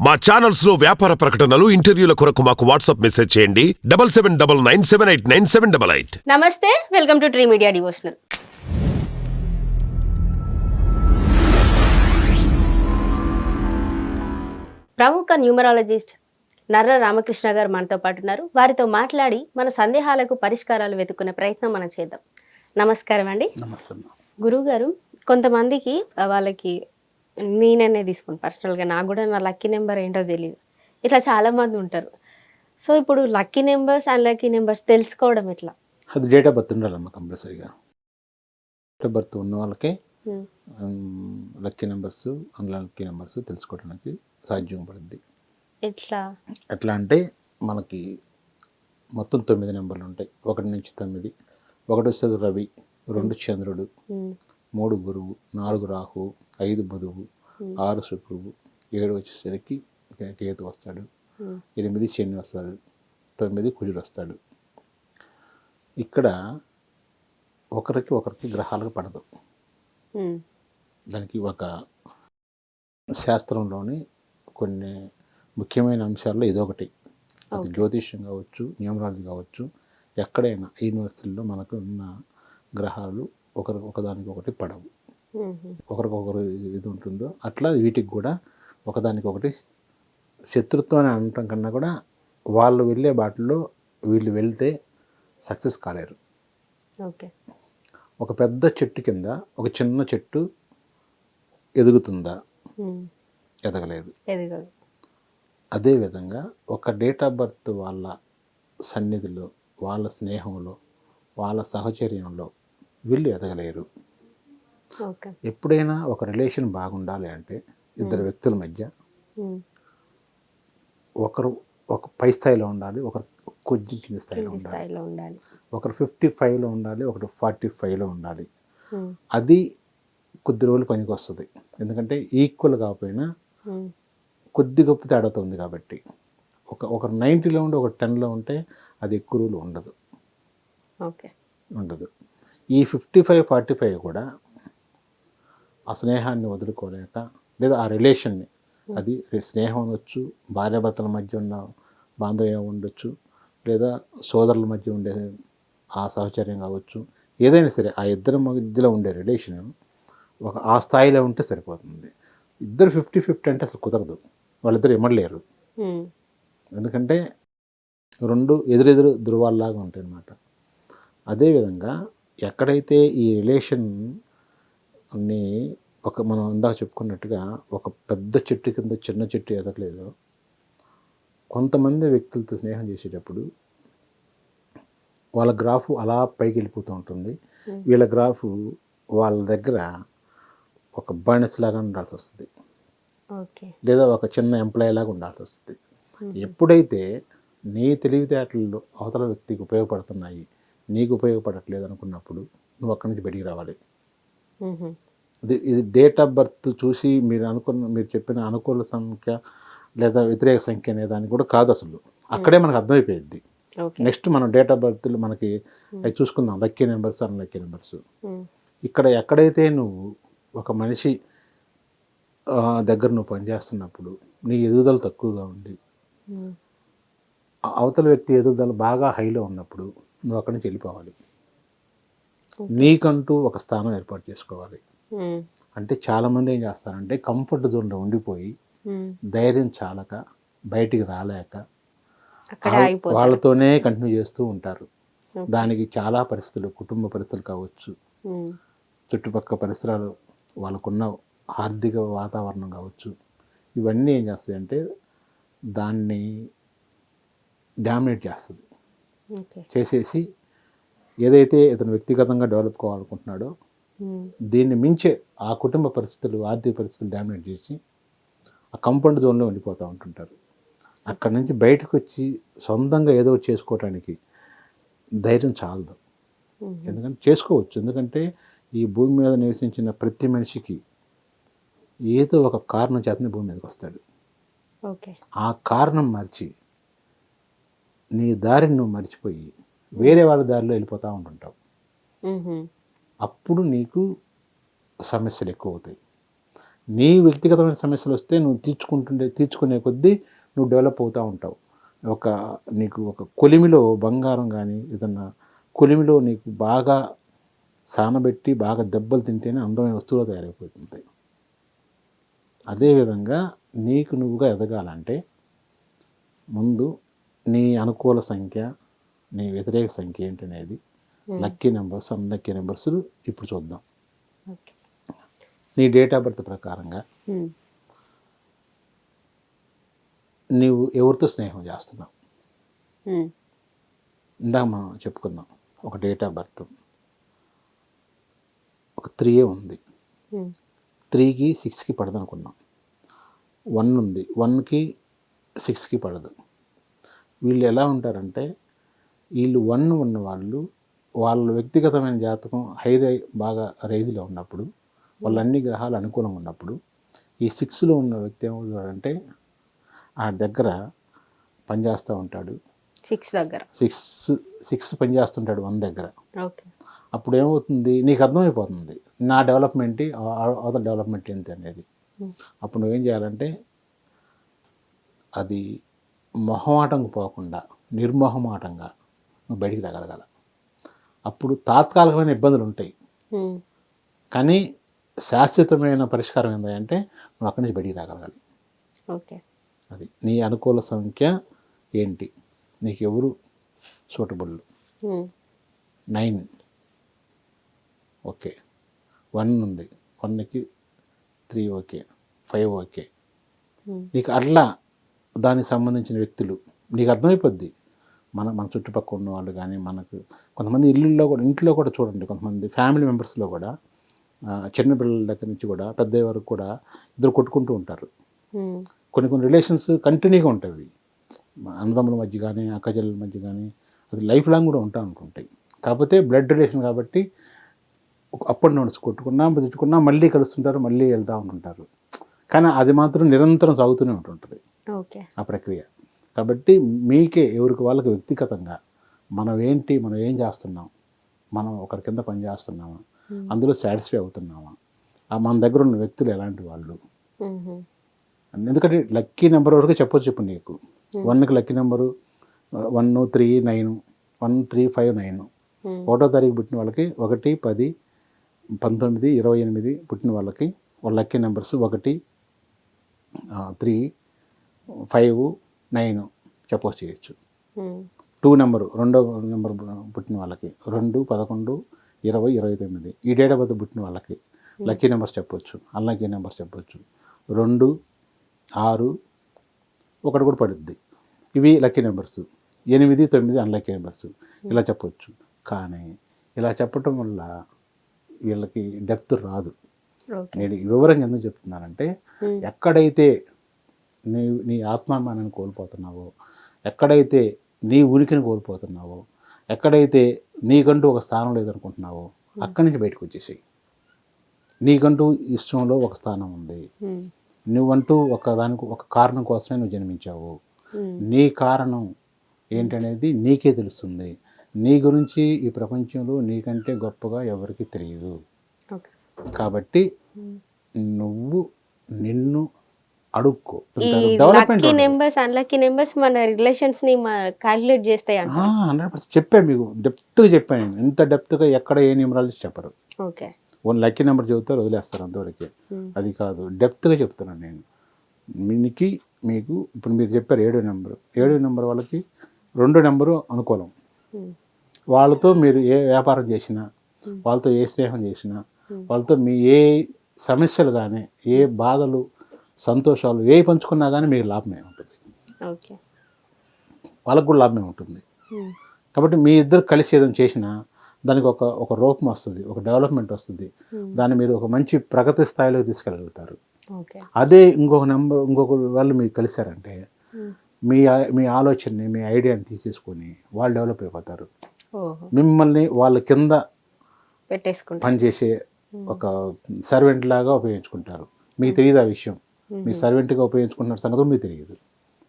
మా ఛానల్స్లో వ్యాపార ప్రకటనలు ఇంటర్వ్యూల కొరకు మాకు వాట్సాప్ మెసేజ్ చేయండి. Double seven double nine seven eight nine seven double eight. నమస్తే welcome to tree media devotional ప్రముఖ న్యూమరాలజిస్ట్ నర్ర రామకృష్ణ గారు మనతో పాటు ఉన్నారు. వారితో మాట్లాడి మన సందేహాలకు పరిష్కారాలు వెతుక్కునే ప్రయత్నం మనం చేద్దాం. నమస్కారం అండి. నమస్తే. గురువు గారు కొంతమందికి వాళ్ళకి నేననే తీసుకుని పర్సనల్గా నాకు కూడా నా లక్కీ నెంబర్ ఏంటో తెలియదు ఇట్లా చాలా మంది ఉంటారు. సో ఇప్పుడు లక్కీ నెంబర్స్ అన్లక్కీ నెంబర్స్ తెలుసుకోవడం ఎట్లా? అది డేట్ ఆఫ్ బర్త్ ఉండాలమ్మా కంపల్సరీగా. డేట్ ఆఫ్ బర్త్ ఉన్న వాళ్ళకే Hmm. Lucky numbers unlucky numbers తెలుసుకోవడానికి సాధ్యం పడుద్ది. ఎట్లా? ఎట్లా అంటే మనకి మొత్తం తొమ్మిది నెంబర్లు ఉంటాయి. ఒకటి నుంచి తొమ్మిది ఒకటి వస్తుంది రవి రెండు చంద్రుడు. ఉమ్, మూడు గురువు నాలుగు రాహు ఐదు బుధువు ఆరు శుక్రువు ఏడు వచ్చేసరికి కేతు వస్తాడు. ఎనిమిది శని వస్తాడు. తొమ్మిది కుజుడు వస్తాడు. ఇక్కడ ఒకరికి ఒకరికి గ్రహాలకు పడదు. దానికి ఒక శాస్త్రంలోని కొన్ని ముఖ్యమైన అంశాల్లో ఇదొకటి అది జ్యోతిష్యం కావచ్చు న్యూమరాలజీ కావచ్చు ఎక్కడైనా యూనివర్సిటీల్లో మనకు ఉన్న గ్రహాలు ఒకరి ఒకదానికి ఒకటి పడవు. ఒకరికొకరు ఇది ఉంటుందో అట్లా వీటికి కూడా ఒకదానికొకటి శత్రుత్వం అని అనటం కన్నా కూడా వాళ్ళు వెళ్ళే బాటలో వీళ్ళు వెళ్తే సక్సెస్ కాలేరు. ఓకే. ఒక పెద్ద చెట్టు కింద ఒక చిన్న చెట్టు ఎదుగుతుందా? ఎదగలేదు. అదేవిధంగా ఒక డేట్ ఆఫ్ బర్త్ వాళ్ళ సన్నిధిలో వాళ్ళ స్నేహంలో వాళ్ళ సహచర్యంలో వీళ్ళు ఎదగలేరు. ఎప్పుడైనా ఒక రిలేషన్ బాగుండాలి అంటే ఇద్దరు వ్యక్తుల మధ్య ఒకరు ఒక పై స్థాయిలో ఉండాలి ఒకరు కొంచెం కింది స్థాయిలో ఉండాలి. ఒకరు ఫిఫ్టీ ఫైవ్లో ఉండాలి ఒకరు ఫార్టీ ఫైవ్లో ఉండాలి. అది కొద్ది రోజులు పనికి వస్తుంది. ఎందుకంటే ఈక్వల్ కాకపోయినా కొద్ది గొప్ప తేడాతో ఉంది కాబట్టి. ఒక ఒకరు నైంటీలో ఉండి ఒక టెన్లో ఉంటే అది ఎక్కువ రోజులు ఉండదు. ఓకే. ఉండదు. ఈ ఫిఫ్టీ ఫైవ్ ఫార్టీ ఫైవ్ కూడా ఆ స్నేహాన్ని వదులుకోలేక లేదా ఆ రిలేషన్ని అది స్నేహం ఉండొచ్చు భార్యాభర్తల మధ్య ఉన్న బాంధవ్యం ఉండొచ్చు లేదా సోదరుల మధ్య ఉండే ఆ సహచర్యం కావచ్చు. ఏదైనా సరే ఆ ఇద్దరి మధ్యలో ఉండే రిలేషన్ ఒక ఆ స్థాయిలో ఉంటే సరిపోతుంది. ఇద్దరు ఫిఫ్టీ ఫిఫ్టీ అంటే అసలు కుదరదు. వాళ్ళిద్దరు ఇమ్మడలేరు ఎందుకంటే రెండు ఎదురెదురు ధృవాల్లాగా ఉంటాయి అన్నమాట అదేవిధంగా ఎక్కడైతే ఈ రిలేషన్ని ఒక మనం ఇందాక చెప్పుకున్నట్టుగా ఒక పెద్ద చెట్టు కింద చిన్న చెట్టు ఎదగలేదో కొంతమంది వ్యక్తులతో స్నేహం చేసేటప్పుడు వాళ్ళ గ్రాఫ్ అలా పైకి వెళ్ళిపోతూ ఉంటుంది. వీళ్ళ గ్రాఫ్ వాళ్ళ దగ్గర ఒక బానిసలాగా ఉండాల్సి వస్తుంది. లేదా ఒక చిన్న ఎంప్లాయీ లాగా ఉండాల్సి వస్తుంది. ఎప్పుడైతే నీ తెలివితేటలు అవతల వ్యక్తికి ఉపయోగపడుతున్నాయి నీకు ఉపయోగపడట్లేదు అనుకున్నప్పుడు నువ్వు అక్కడి నుంచి బయటికి రావాలి. ఇది ఇది డేట్ ఆఫ్ బర్త్ చూసి మీరు అనుకున్న మీరు చెప్పిన అనుకూల సంఖ్య లేదా వ్యతిరేక సంఖ్య అనే దానికి కూడా కాదు అసలు. అక్కడే మనకు అర్థమైపోయింది నెక్స్ట్ మనం డేట్ ఆఫ్ బర్త్లు మనకి అవి చూసుకుందాం. Lucky numbers unlucky numbers ఇక్కడ ఎక్కడైతే నువ్వు ఒక మనిషి దగ్గర నువ్వు పనిచేస్తున్నప్పుడు నీ ఎదుగుదల తక్కువగా ఉండి అవతల వ్యక్తి ఎదుగుదల బాగా హైలో ఉన్నప్పుడు నువ్వు అక్కడి నుంచి వెళ్ళిపోవాలి. నీకంటూ ఒక స్థానం ఏర్పాటు చేసుకోవాలి. అంటే చాలామంది ఏం చేస్తారంటే కంఫర్ట్ జోన్లో ఉండిపోయి ధైర్యం చాలక బయటికి రాలేక వాళ్ళతోనే కంటిన్యూ చేస్తూ ఉంటారు. దానికి చాలా పరిస్థితులు కుటుంబ పరిస్థితులు కావచ్చు. చుట్టుపక్కల పరిసరాలు వాళ్ళకున్న ఆర్థిక వాతావరణం కావచ్చు. ఇవన్నీ ఏం చేస్తాయంటే దాన్ని డామినేట్ చేస్తుంది. చేసేసి ఏదైతే ఇతను వ్యక్తిగతంగా డెవలప్ కావాలనుకుంటున్నాడో దీన్ని మించే ఆ కుటుంబ పరిస్థితులు ఆర్థిక పరిస్థితులు డామినేట్ చేసి ఆ కంపౌండ్ జోన్లో ఉండిపోతూ ఉంటుంటారు. అక్కడి నుంచి బయటకు వచ్చి సొంతంగా ఏదో చేసుకోవటానికి ధైర్యం చాలదు. ఎందుకంటే చేసుకోవచ్చు. ఎందుకంటే ఈ భూమి మీద నివసించిన ప్రతి మనిషికి ఏదో ఒక కారణం చేతనే భూమి మీదకి వస్తాడు. ఆ కారణం మార్చి నీ దారిని నువ్వు మర్చిపోయి వేరే వాళ్ళ దారిలో వెళ్ళిపోతూ ఉంటుంటావు అప్పుడు నీకు సమస్యలు ఎక్కువ అవుతాయి నీ వ్యక్తిగతమైన సమస్యలు వస్తే నువ్వు తీర్చుకుంటుండే తీర్చుకునే కొద్దీ నువ్వు డెవలప్ అవుతూ ఉంటావు. ఒక నీకు ఒక కొలిమిలో బంగారం కానీ ఏదన్నా కొలిమిలో నీకు బాగా సానబెట్టి బాగా దెబ్బలు తింటేనే అందమైన వస్తువులు తయారైపోతుంది అదేవిధంగా నీకు నువ్వుగా ఎదగాలంటే ముందు నీ అనుకూల సంఖ్య నీ వ్యతిరేక సంఖ్య ఏంటనేది లక్కీ నెంబర్స్ అన్లక్కీ నెంబర్స్ ఇప్పుడు చూద్దాం. నీ డేట్ ఆఫ్ బర్త్ ప్రకారంగా ఉమ్. నీవు ఎవరితో స్నేహం చేస్తున్నావు? ఉమ్. ఇందాక మనం చెప్పుకుందాం ఒక డేట్ ఆఫ్ బర్త్ ఒక త్రీ ఉంది. త్రీకి సిక్స్కి పడదు అనుకున్నాం వన్ ఉంది వన్కి సిక్స్కి పడదు. వీళ్ళు ఎలా ఉంటారంటే వీళ్ళు వన్ ఉన్న వాళ్ళు వాళ్ళ వ్యక్తిగతమైన జాతకం హై రై బాగా రైజులో ఉన్నప్పుడు వాళ్ళ అన్ని గ్రహాలు అనుకూలంగా ఉన్నప్పుడు ఈ సిక్స్లో ఉన్న వ్యక్తి ఏమవుతాడంటే ఆ దగ్గర పనిచేస్తూ ఉంటాడు. సిక్స్ దగ్గర. సిక్స్ సిక్స్ పనిచేస్తుంటాడు వన్ దగ్గర. ఓకే. అప్పుడు ఏమవుతుంది? నీకు అర్థమైపోతుంది. నా డెవలప్మెంట్ అవతల డెవలప్మెంట్ ఏంటి అనేది. అప్పుడు నువ్వేం చేయాలంటే అది మొహమాటంకు పోకుండా నిర్మోహమాటంగా నువ్వు బయటికి రాగలగాల అప్పుడు తాత్కాలికమైన ఇబ్బందులు ఉంటాయి. కానీ శాశ్వతమైన పరిష్కారం ఏంటంటే నువ్వు అక్కడి నుంచి బయటికి రాగలగాలి ఓకే. అది నీ అనుకూల సంఖ్య ఏంటి? నీకు ఎవరు సూటబుల్. నైన్. ఓకే. వన్ ఉంది. వన్కి త్రీ ఓకే. Five okay. నీకు అట్లా దానికి సంబంధించిన వ్యక్తులు. నీకు అర్థమైపోద్ది. మన మన చుట్టుపక్కల ఉన్న వాళ్ళు కానీ మనకు కొంతమంది ఇల్లుల్లో కూడా ఇంట్లో కూడా చూడండి. కొంతమంది ఫ్యామిలీ మెంబర్స్లో కూడా ఆ, చిన్న పిల్లల దగ్గర నుంచి కూడా పెద్ద వరకు కూడా ఇద్దరు కొట్టుకుంటూ ఉంటారు. కొన్ని కొన్ని రిలేషన్స్ కంటిన్యూగా ఉంటాయి. అన్నదమ్ముల మధ్య కానీ అక్కచెల్లెల మధ్య కానీ అది లైఫ్ లాంగ్ కూడా ఉంటా ఉంటుంటాయి కాకపోతే బ్లడ్ రిలేషన్ కాబట్టి అప్పుడు నడుచు కొట్టుకున్నా తిట్టుకున్నా మళ్ళీ కలుస్తుంటారు మళ్ళీ వెళ్తూ ఉంటుంటారు. కానీ అది మాత్రం నిరంతరం సాగుతూనే ఉంటుంటుంది. ఆ ప్రక్రియ. కాబట్టి మీకే ఎవరికి వాళ్ళకి వ్యక్తిగతంగా మనం ఏంటి మనం ఏం చేస్తున్నాం మనం ఒకరి కింద పని చేస్తున్నామా అందులో సాటిస్ఫై అవుతున్నామా ఆ మన దగ్గర ఉన్న వ్యక్తులు ఎలాంటి వాళ్ళు. ఎందుకంటే లక్కీ నెంబర్ వరకు చెప్పొచ్చు ఇప్పుడు నీకు. వన్కి lucky number one three nine one three five nine. ఒకటో తారీఖు పుట్టిన వాళ్ళకి ఒకటి పది పంతొమ్మిది ఇరవై ఎనిమిది పుట్టిన వాళ్ళకి వాళ్ళ లక్కీ నెంబర్స్ ఒకటి త్రీ ఫైవ్ నైన్ చెప్పొచ్చు చేయొచ్చు. టూ నెంబరు రెండో నెంబర్ పుట్టిన వాళ్ళకి రెండు పదకొండు ఇరవై ఇరవై తొమ్మిది. ఈ డేట్ ఆఫ్ బర్త్ పుట్టిన వాళ్ళకి లక్కీ నెంబర్స్ చెప్పొచ్చు అన్లక్కీ నెంబర్స్ చెప్పొచ్చు. రెండు ఆరు ఒకటి కూడా పడుద్ది. ఇవి లక్కీ నెంబర్స్. ఎనిమిది తొమ్మిది అన్లక్కీ నెంబర్స్. ఇలా చెప్పొచ్చు. కానీ ఇలా చెప్పటం వల్ల వీళ్ళకి డెప్త్ రాదు. నేను ఈ వివరంగా ఎందుకు చెప్తున్నానంటే. ఎక్కడైతే నీ నీ ఆత్మాభిమానాన్ని కోల్పోతున్నావో ఎక్కడైతే నీ ఉనికిని కోల్పోతున్నావో ఎక్కడైతే నీకంటూ ఒక స్థానం లేదనుకుంటున్నావో అక్కడి నుంచి బయటకు వచ్చేసేయి. నీకంటూ ఇష్టంలో ఒక స్థానం ఉంది. ఉమ్. నువ్వంటూ ఒక దానికి ఒక కారణం కోసమే నువ్వు జన్మించావు. ఉమ్. నీ కారణం ఏంటనేది నీకే తెలుస్తుంది. నీ గురించి ఈ ప్రపంచంలో నీకంటే గొప్పగా ఎవరికి తెలియదు. కాబట్టి. నువ్వు నిన్ను అడుక్కో. Development lucky numbers unlucky numbers మన రిలేషన్స్ని క్యాలిక్యులేట్ చేస్తాయి అంట. హండ్రెడ్ పర్సెంట్ చెప్పాను మీకు డెప్త్గా చెప్పాను నేను. ఎంత డెప్త్గా ఎక్కడ ఏ నిమరాలు చెప్పరు. ఓకే. వన్ లక్కీ నెంబర్ చెబుతారు వదిలేస్తారు అంతవరకే. అది కాదు డెప్త్గా చెప్తున్నాను నేను. మీకు మీకు ఇప్పుడు మీరు చెప్పారు ఏడో నెంబరు ఏడో నెంబర్ వాళ్ళకి రెండో నెంబరు అనుకూలం. వాళ్ళతో మీరు ఏ వ్యాపారం చేసినా వాళ్ళతో ఏ స్నేహం చేసినా వాళ్ళతో మీ ఏ సమస్యలు కానీ ఏ బాధలు సంతోషాలు ఏ పంచుకున్నా కానీ మీకు లాభమే ఉంటుంది. వాళ్ళకు కూడా లాభమే ఉంటుంది. కాబట్టి మీ ఇద్దరు కలిసి ఏదైనా చేసినా దానికి ఒక ఒక రూపం వస్తుంది ఒక డెవలప్మెంట్ వస్తుంది. దాన్ని మీరు ఒక మంచి ప్రగతి స్థాయిలోకి తీసుకెళ్ళగలుగుతారు. అదే ఇంకొక నెంబర్ ఇంకొక వాళ్ళు మీకు కలిశారంటే. మీ మీ ఆలోచనని మీ ఐడియాని తీసేసుకొని వాళ్ళు డెవలప్ అయిపోతారు. మిమ్మల్ని వాళ్ళ కింద పనిచేసే ఒక సర్వెంట్ లాగా ఉపయోగించుకుంటారు. మీకు తెలియదు ఆ విషయం? మీ సర్వెంట్గా ఉపయోగించుకుంటున్న సంగతి మీకు తెలియదు.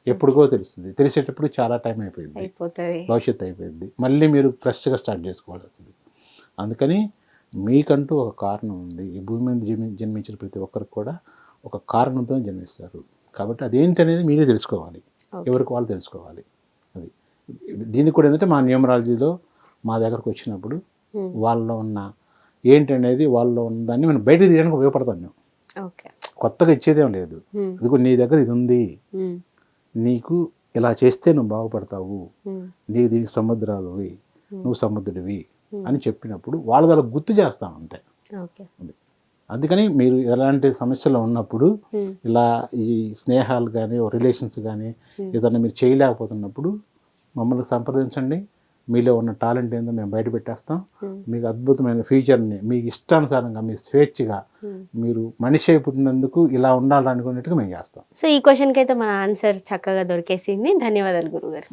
ఎప్పుడుకో తెలుస్తుంది. తెలిసేటప్పుడు చాలా టైం అయిపోయింది. భవిష్యత్తు అయిపోయింది. మళ్ళీ మీరు ఫ్రెష్గా స్టార్ట్ చేసుకోవాల్సి వస్తుంది అందుకని మీకంటూ ఒక కారణం ఉంది. ఈ భూమి మీద జన్మి జన్మించిన ప్రతి ఒక్కరికి కూడా ఒక కారణంతో జన్మిస్తారు. కాబట్టి అదేంటి అనేది మీరే తెలుసుకోవాలి. ఎవరికి వాళ్ళు తెలుసుకోవాలి. అది. దీనికి కూడా ఏంటంటే మా న్యూమరాలజీలో మా దగ్గరకు వచ్చినప్పుడు. వాళ్ళలో ఉన్న ఏంటి అనేది వాళ్ళలో ఉన్న దాన్ని మనం బయటకు తీయడానికి ఉపయోగపడతాం మేము. ఓకే. కొత్తగా ఇచ్చేదేం లేదు. ఇదిగో నీ దగ్గర ఇది ఉంది నీకు ఇలా చేస్తే నువ్వు బాగుపడతావు. నీకు దీనికి సముద్రాలువి నువ్వు సముద్రుడివి అని చెప్పినప్పుడు వాళ్ళు అలా గుర్తు చేస్తాం అంతే. అందుకని మీరు ఎలాంటి సమస్యలు ఉన్నప్పుడు. ఇలా ఈ స్నేహాలు కానీ రిలేషన్స్ కానీ ఏదన్నా మీరు చేయలేకపోతున్నప్పుడు మమ్మల్ని సంప్రదించండి. మీలో ఉన్న టాలెంట్ ఏందో మేము బయట పెట్టేస్తాం. Hmm. మీకు అద్భుతమైన ఫ్యూచర్ని మీకు ఇష్టానుసారంగా మీ స్వేచ్ఛగా Hmm. మీరు మనిషి అయి పుట్టినందుకు ఇలా ఉండాలనుకున్నట్టుగా మేము చేస్తాం. సో ఈ క్వశ్చన్కి అయితే మన ఆన్సర్ చక్కగా దొరికేసింది. ధన్యవాదాలు గురుగారు.